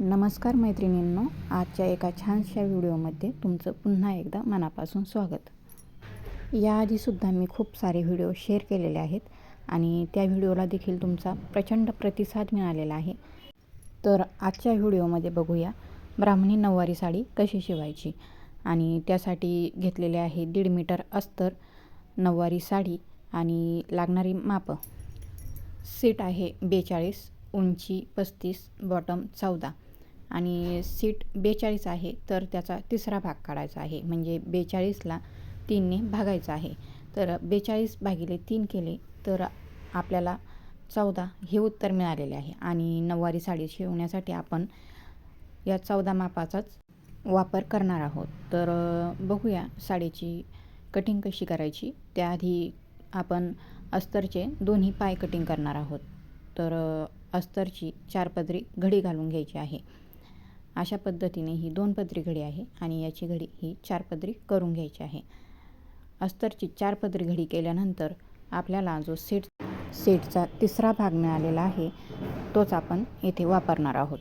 नमस्कार मैत्रिणींनो आजच्या एका छानशा व्हिडिओमध्ये तुमचं पुन्हा एकदा मनापासून स्वागत. याआधीसुद्धा मी खूप सारे व्हिडिओ शेअर केलेले आहेत आणि त्या व्हिडिओला देखील तुमचा प्रचंड प्रतिसाद मिळालेला आहे. तर आजच्या व्हिडिओमध्ये बघूया ब्राह्मणी नऊवारी साडी कशी शिवायची आणि त्यासाठी घेतलेले आहे दीड मीटर अस्तर नऊवारी साडी आणि लागणारी मापं. सीट आहे बेचाळीस उंची पस्तीस बॉटम चौदा. आणि सीट बेचाळीस आहे तर त्याचा तिसरा भाग काढायचा आहे. म्हणजे बेचाळीसला तीनने भागायचं आहे. तर बेचाळीस भागिले तीन केले तर आपल्याला चौदा हे उत्तर मिळालेले आहे. आणि नऊवारी साडी शिवण्यासाठी आपण या चौदा मापाचाच वापर करणार आहोत. तर बघूया साडीची कटिंग कशी करायची. त्याआधी आपण अस्तरचे दोन्ही पाय कटिंग करणार आहोत. तर अस्तरची चार पदरी घडी घालून घ्यायची आहे. अशा पद्धतीने ही दोन पदरी घडी आहे आणि याची घडी ही चार पदरी करून घ्यायची आहे. अस्तरची चार पदरी घडी केल्यानंतर आपल्याला जो सेट सेटचा तिसरा भाग मिळालेला आहे तोच आपण येथे वापरणार आहोत.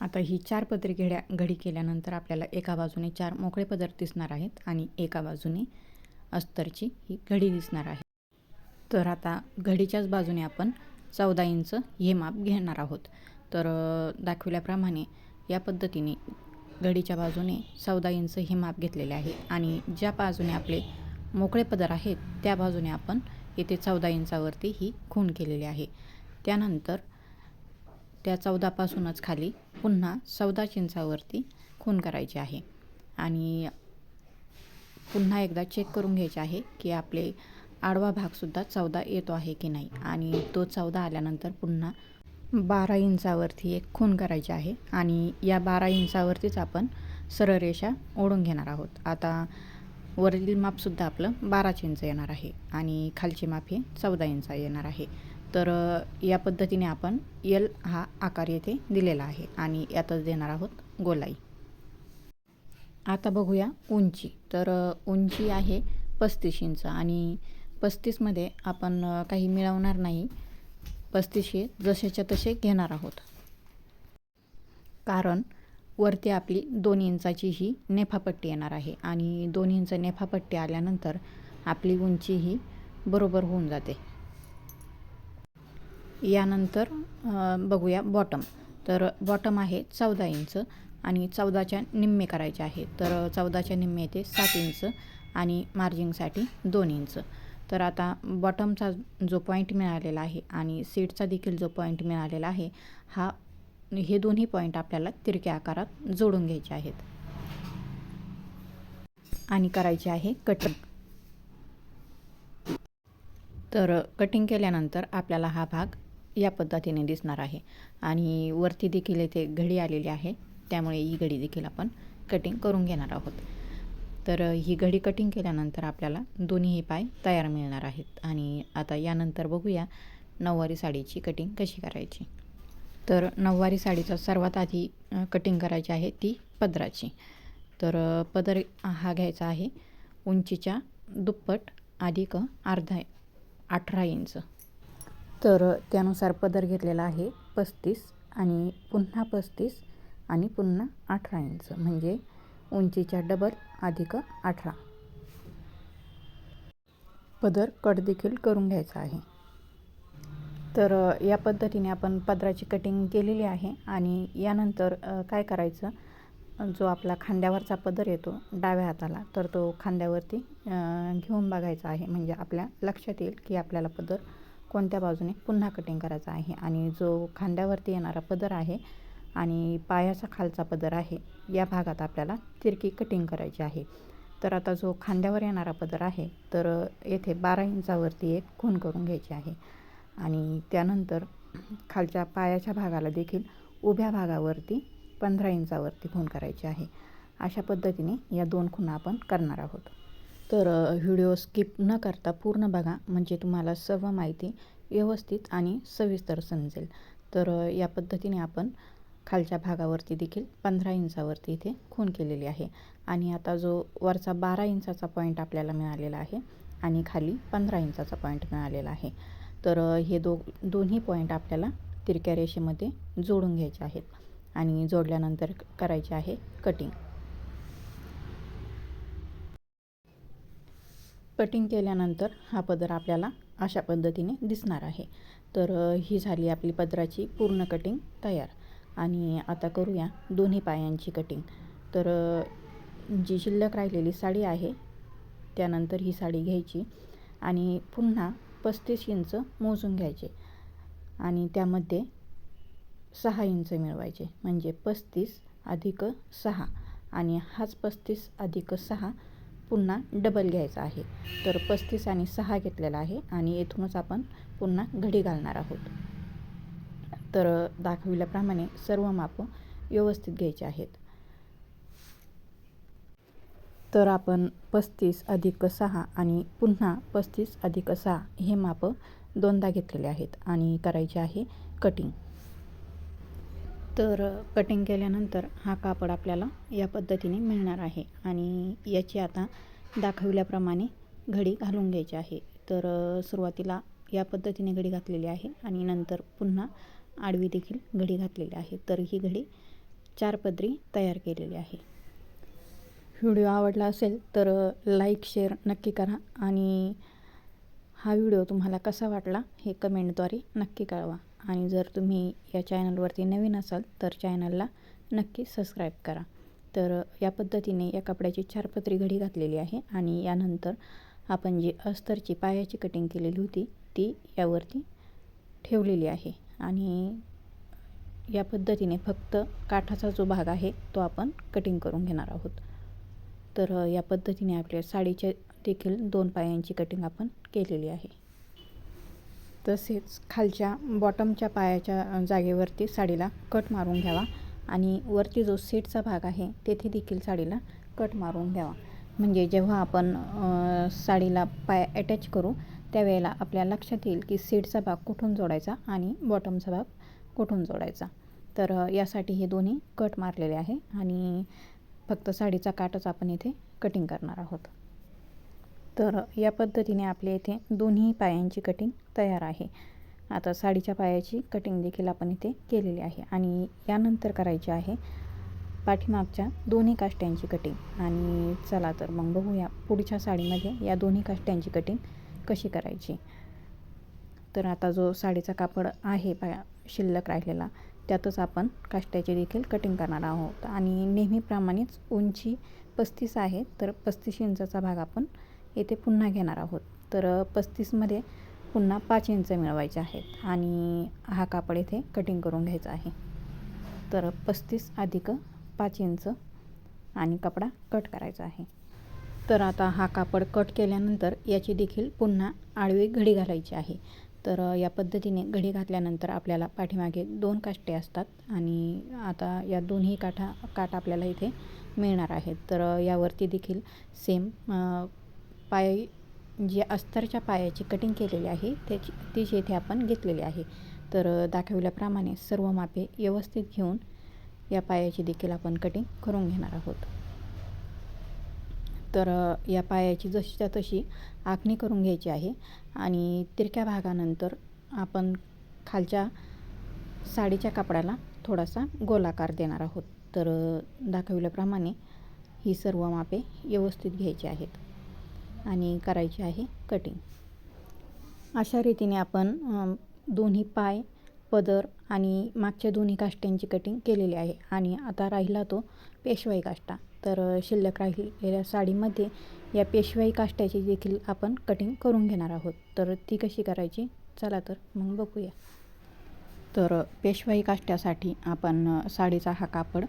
आता ही चार पदरी घड्या घडी केल्यानंतर आपल्याला एका बाजूने चार मोकळे पदर दिसणार आहेत आणि एका बाजूने अस्तरची ही घडी दिसणार आहे. तर आता घडीच्याच बाजूने आपण चौदा इंच हे माप घेणार आहोत. तर दाखवल्याप्रमाणे या पद्धतीने घडीच्या बाजूने चौदा इंच हे माप घेतलेले आहे. आणि ज्या बाजूने आपले मोकळे पदर आहेत त्या बाजूने आपण येथे चौदा इंचावरती ही खून केलेली आहे. त्यानंतर त्या चौदापासूनच खाली पुन्हा चौदा इंचावरती खून करायची आहे. आणि पुन्हा एकदा चेक करून घ्यायचे आहे की आपले आडवा भागसुद्धा चौदा येतो आहे की नाही. आणि तो चौदा आल्यानंतर पुन्हा बारा इंचावरती एक खून करायची आहे आणि या बारा इंचावरतीच आपण सरळ रेषा ओढून घेणार आहोत. आता वरील मापसुद्धा आपलं बाराच इंच येणार आहे आणि खालचे माप हे चौदा इंच येणार आहे. तर या पद्धतीने आपण यल हा आकार येथे दिलेला आहे आणि यातच देणार आहोत गोलाई. आता बघूया उंची. तर उंची आहे पस्तीस इंच आणि पस्तीसमध्ये आपण काही मिळवणार नाही. पस्तीसशे जसेच्या तसे घेणार आहोत. कारण वरती आपली दोन इंचाची ही नेफापट्टी येणार आहे आणि दोन इंच नेफापट्टी आल्यानंतर आपली उंची ही बरोबर होऊन जाते. यानंतर बघूया बॉटम तर बॉटम आहे चौदा इंच आणि चौदाच्या निम्मे करायचे आहे. तर चौदाच्या निम्मे येते सात इंच आणि मार्जिंगसाठी दोन इंच. तर आता बॉटमचा जो पॉईंट मिळालेला आहे आणि सीटचा देखील जो पॉईंट मिळालेला आहे हा हे दोन्ही पॉईंट आपल्याला तिरक्या आकारात जोडून घ्यायचे आहेत. आणि करायचे आहे कटिंग तर कटिंग केल्यानंतर आपल्याला हा भाग या पद्धतीने दिसणार आहे आणि वरती देखील येथे घडी आलेली आहे त्यामुळे ही घडी देखील आपण कटिंग करून घेणार आहोत. तर ही घडी कटिंग केल्यानंतर आपल्याला दोन्हीही पाय तयार मिळणार आहेत. आणि आता यानंतर बघूया नऊवारी साडीची कटिंग कशी करायची. तर नऊवारी साडीचा सर्वात आधी कटिंग करायची आहे ती पदराची. तर पदर हा घ्यायचा आहे उंचीच्या दुप्पट अधिक अर्धा अठरा इंच. तर त्यानुसार पदर घेतलेला आहे पस्तीस आणि पुन्हा पस्तीस आणि पुन्हा अठरा इंच. म्हणजे उंचीच्या डबल अधिक अठरा. पदर कट देखील करून घ्यायचा आहे. तर या पद्धतीने आपण पदराची कटिंग केलेली आहे आणि यानंतर काय करायचं? जो आपला खांद्यावरचा पदर येतो डाव्या हाताला तर तो खांद्यावरती घेऊन बघायचा आहे. म्हणजे आपल्या लक्षात येईल की आपल्याला पदर कोणत्या बाजूने पुन्हा कटिंग करायचा आहे. आणि जो खांद्यावरती येणारा पदर आहे आणि पायाचा खालचा पदर आहे. या भागात आपल्याला तिरकी कटिंग करायची आहे. तर आता जो खांद्यावर येणारा पदर आहे तर येथे बारा इंचावरती एक खून करून घ्यायची आहे. आणि त्यानंतर खालच्या पायाच्या भागाला देखील उभ्या भागावरती पंधरा इंचावरती खून करायची आहे. अशा पद्धतीने या दोन खुणा आपण करणार आहोत. तर व्हिडिओ स्किप न करता पूर्ण बघा म्हणजे तुम्हाला सर्व माहिती व्यवस्थित आणि सविस्तर समजेल. तर या पद्धतीने आपण खालच्या भागावरती देखील पंधरा इंचावरती इथे खून केलेली आहे. आणि आता जो वरचा बारा इंचाचा पॉईंट आपल्याला मिळालेला आहे आणि खाली पंधरा इंचाचा पॉईंट मिळालेला आहे. तर हे दो दोन्ही पॉईंट आपल्याला तिरक्या रेषेमध्ये जोडून घ्यायचे आहेत. आणि जोडल्यानंतर करायचे आहे कटिंग कटिंग केल्यानंतर हा पदर आपल्याला अशा पद्धतीने दिसणार आहे. तर ही झाली आपली पदराची पूर्ण कटिंग तयार. आणि आता करूया दोन्ही पायांची कटिंग तर जी शिल्लक राहिलेली साडी आहे त्यानंतर ही साडी घ्यायची आणि पुन्हा पस्तीस इंच मोजून घ्यायचे आणि त्यामध्ये सहा इंच मिळवायचे. म्हणजे पस्तीस अधिक सहा आणि हाच पस्तीस अधिक सहा पुन्हा डबल घ्यायचा आहे. तर पस्तीस आणि सहा घेतलेला आहे आणि येथूनच आपण पुन्हा घडी घालणार आहोत. तर दाखविल्याप्रमाणे सर्व मापं व्यवस्थित घ्यायचे आहेत. तर आपण पस्तीस अधिक सहा आणि पुन्हा पस्तीस अधिक सहा हे मापं दोनदा घेतलेले आहेत आणि करायचे आहे कटिंग तर कटिंग केल्यानंतर हा कापड आपल्याला या पद्धतीने मिळणार आहे आणि याची आता दाखविल्याप्रमाणे घडी घालून घ्यायची आहे. तर सुरुवातीला या पद्धतीने घडी घातलेली आहे आणि नंतर पुन्हा आडवी देखील घडी घातलेली आहे. तर ही घडी चार पदरी तयार केलेली आहे. व्हिडिओ आवडला असेल तर लाईक शेअर नक्की करा आणि हा व्हिडिओ तुम्हाला कसा वाटला हे कमेंटद्वारे नक्की कळवा. आणि जर तुम्ही या चॅनलवरती नवीन असाल तर चॅनलला नक्की सबस्क्राईब करा. तर या पद्धतीने या कपड्याची चार पदरी घडी घातलेली आहे आणि यानंतर आपण जी अस्तरची पायाची कटिंग केलेली होती ती यावरती ठेवलेली आहे. आणि या पद्धतीने फक्त काठाचा जो भाग आहे तो आपण कटिंग करून घेणार आहोत. तर या पद्धतीने आपल्या साडीच्या देखील दोन पायांची कटिंग आपण केलेली आहे. तसेच खालच्या बॉटमच्या पायाच्या जागेवरती साडीला कट मारून घ्यावा आणि वरती जो सीटचा भाग आहे तेथे देखील साडीला कट मारून घ्यावा. म्हणजे जेव्हा आपण साडीला पाय अटॅच करू त्यावेळेला आपल्या लक्षात येईल की सीडचा भाग कुठून जोडायचा आणि बॉटमचा भाग कुठून जोडायचा. तर यासाठी हे दोन्ही कट मारलेले आहे आणि फक्त साडीचा काटच आपण इथे कटिंग करणार आहोत. तर या पद्धतीने आपल्या इथे दोन्ही पायांची कटिंग तयार आहे. आता साडीच्या पायाची कटिंग देखील आपण इथे केलेली आहे आणि यानंतर करायची आहे पाठीमागच्या दोन्ही काष्ट्यांची कटिंग. आणि चला तर मग बघूया पुढच्या साडीमध्ये या दोन्ही काष्ट्यांची कटिंग कशी करायची? तर आता जो साडीचा कापड आहे पाया शिल्लक राहिलेला त्यातच आपण काष्ट्याची देखील कटिंग करणार आहोत. आणि नेहमीप्रमाणेच उंची पस्तीस आहे तर पस्तीस इंचाचा भाग आपण येथे पुन्हा घेणार आहोत. तर पस्तीसमध्ये पुन्हा पाच इंच मिळवायचे आहेत आणि हा कापड येथे कटिंग करून घ्यायचा आहे. तर पस्तीस अधिक पाच इंच आणि कपडा कट करायचा आहे. तर आता हा कापड कट केल्यानंतर याची देखील पुन्हा आडवी घडी घालायची आहे. तर या पद्धतीने घडी घातल्यानंतर आपल्याला पाठीमागे दोन काष्टे असतात आणि आता या दोन्ही काठा काठ आपल्याला इथे मिळणार आहेत. तर यावरती देखील सेम पाय जी अस्तरच्या पायाची कटिंग केलेली आहे त्याची तीच येथे आपण घेतलेली आहे. तर दाखवल्याप्रमाणे सर्व मापे व्यवस्थित घेऊन या पायाची देखील आपण कटिंग करून घेणार आहोत. तर या पायाची जशीच्या तशी आखणी करून घ्यायची आहे आणि तिरक्या भागानंतर आपण खालच्या साडीच्या कापडाला थोडासा गोलाकार देणार आहोत. तर दाखविल्याप्रमाणे ही सर्व मापे व्यवस्थित घ्यायची आहेत आणि करायची आहे कटिंग. अशा रीतीने आपण दोन्ही पाय पदर आणि मागच्या दोन्ही काष्ट्यांची कटिंग केलेली आहे आणि आता राहिला तो पेशवाई काष्टा तर शिल्लक राहिलेल्या साडीमध्ये या पेशवाई काष्ट्याची देखील आपण कटिंग करून घेणार आहोत. तर ती कशी करायची? चला तर मग बघूया. तर पेशवाई काष्ट्यासाठी आपण साडीचा हा कापड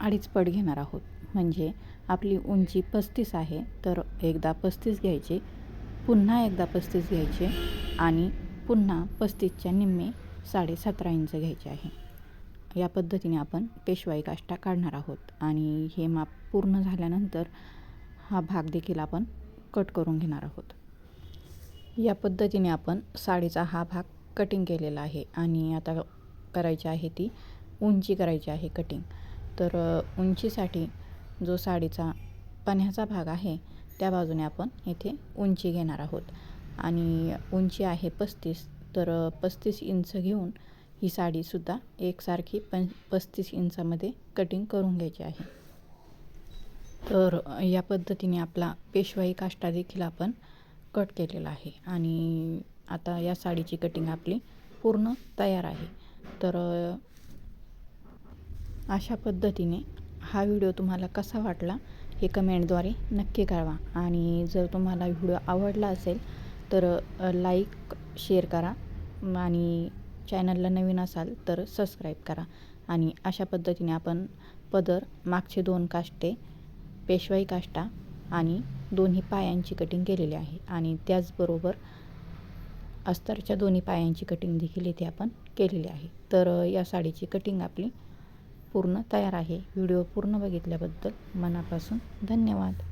अडीच पट घेणार आहोत. म्हणजे आपली उंची पस्तीस आहे. तर एकदा पस्तीस घ्यायचे पुन्हा एकदा पस्तीस घ्यायचे आणि पुन्हा पस्तीसच्या निम्मे साडेसतरा इंच घ्यायचे आहे. या पद्धतीने आपण पेशवाई काष्टा काढणार आहोत. आणि हे माप पूर्ण झाल्यानंतर हा भाग देखील आपण कट करून घेणार आहोत. या पद्धतीने आपण साडीचा हा भाग कटिंग केलेला आहे आणि आता करायची आहे ती उंची करायची आहे कटिंग तर उंचीसाठी जो साडीचा पन्ह्याचा भाग आहे त्या बाजूने आपण इथे उंची घेणार आहोत. आणि उंची आहे पस्तीस तर पस्तीस इंच घेऊन ही साडीसुद्धा एकसारखी पं पस्तीस इंचामध्ये कटिंग करून घ्यायची आहे. तर या पद्धतीने आपला पेशवाई काष्टा देखील आपण कट केलेला आहे. आणि आता या साडीची कटिंग आपली पूर्ण तयार आहे. तर अशा पद्धतीने हा व्हिडिओ तुम्हाला कसा वाटला हे कमेंटद्वारे नक्की कळवा. आणि जर तुम्हाला व्हिडिओ आवडला असेल तर लाईक शेअर करा. आणि चॅनलला नवीन असाल तर सबस्क्राईब करा आणि अशा पद्धतीने आपण पदर मागचे दोन काष्टे पेशवाई काष्टा आणि दोन्ही पायांची कटिंग केलेली आहे. आणि त्याचबरोबर अस्तरच्या दोन्ही पायांची कटिंग देखील इथे आपण केलेली आहे. तर या साडीची कटिंग आपली पूर्ण तयार आहे. व्हिडिओ पूर्ण बघितल्याबद्दल मनापासून धन्यवाद.